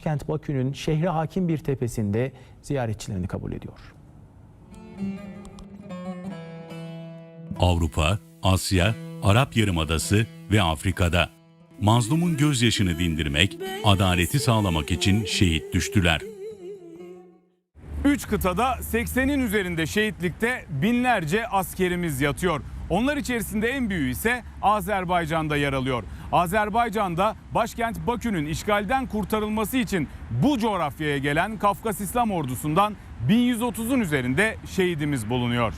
Kent Bakü'nün şehre hakim bir tepesinde ziyaretçilerini kabul ediyor. Avrupa, Asya, Arap Yarımadası ve Afrika'da. Mazlumun gözyaşını dindirmek, adaleti sağlamak için şehit düştüler. Üç kıtada 80'in üzerinde şehitlikte binlerce askerimiz yatıyor. Onlar içerisinde en büyüğü ise Azerbaycan'da yer alıyor. Azerbaycan'da başkent Bakü'nün işgalden kurtarılması için bu coğrafyaya gelen Kafkas İslam Ordusu'ndan 1130'un üzerinde şehidimiz bulunuyor.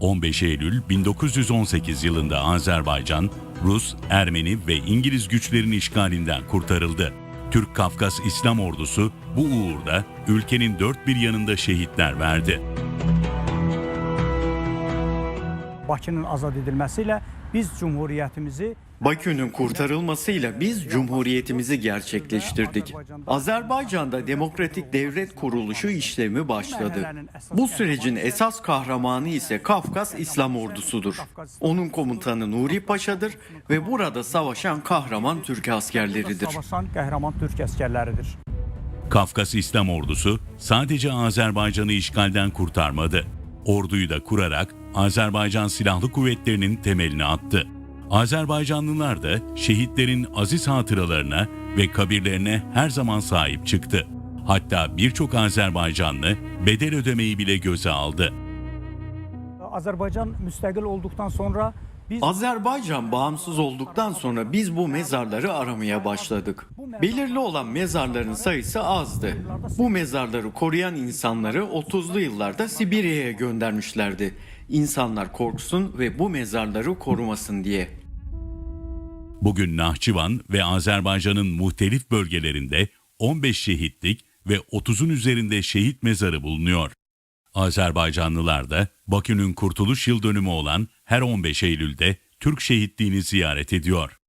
15 Eylül 1918 yılında Azerbaycan, Rus, Ermeni ve İngiliz güçlerin işgalinden kurtarıldı. Türk Kafkas İslam Ordusu bu uğurda ülkenin dört bir yanında şehitler verdi. Bakının azad edilmesiyle biz Cumhuriyetimizi Bakü'nün kurtarılmasıyla biz cumhuriyetimizi gerçekleştirdik. Azerbaycan'da demokratik devlet kuruluşu işlemi başladı. Bu sürecin esas kahramanı ise Kafkas İslam Ordusu'dur. Onun komutanı Nuri Paşa'dır ve burada savaşan kahraman Türk askerleridir. Kafkas İslam Ordusu sadece Azerbaycan'ı işgalden kurtarmadı. Orduyu da kurarak Azerbaycan Silahlı Kuvvetleri'nin temelini attı. Azerbaycanlılar da şehitlerin aziz hatıralarına ve kabirlerine her zaman sahip çıktı. Hatta birçok Azerbaycanlı bedel ödemeyi bile göze aldı. Azərbaycan müstəqil olduqdan sonra biz Azerbaycan bağımsız olduktan sonra biz bu mezarları aramaya başladık. Belirli olan mezarların sayısı azdı. Bu mezarları koruyan insanları 30'lu yıllarda Sibirya'ya göndermişlerdi. İnsanlar korksun ve bu mezarları korumasın diye. Bugün Nahçıvan ve Azerbaycan'ın muhtelif bölgelerinde 15 şehitlik ve 30'un üzerinde şehit mezarı bulunuyor. Azerbaycanlılar da Bakü'nün kurtuluş yıl dönümü olan her 15 Eylül'de Türk şehitliğini ziyaret ediyor.